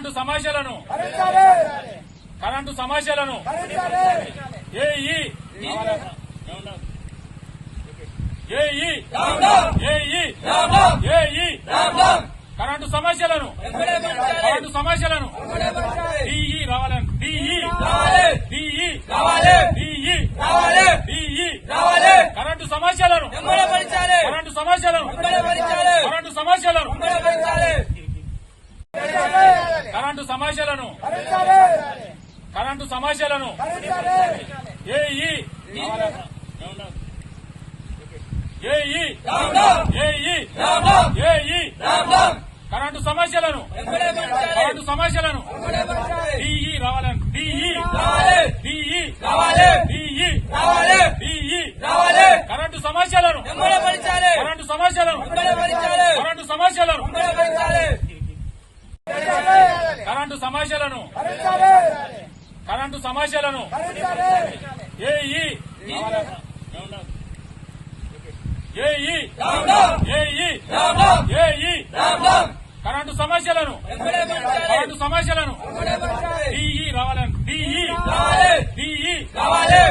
current సమస్యలను current సమస్యలను AE AE AE AE current సమస్యలను కరెంటు సమస్యలను డిఈ రావాలని DE DE DE DE current సమస్యలను కరెంటు సమస్యలను కరెంటు సమస్యలను కరెంటు సమస్యలను కరెంటు సమస్యలను AE AE AE AE current సమస్యలను కరెంటు సమస్యలను డిఈ రావాలని DE DE DE DE current సమస్యలను కరెంటు సమస్యలను కరెంటు సమస్యలను సమస్యలను కరెంటు సమస్యలను AE AE AE AE current సమస్యలను కరెంటు సమస్యలను డిఈ రావాలని డిఈ డిఈ డిఈ డిఈ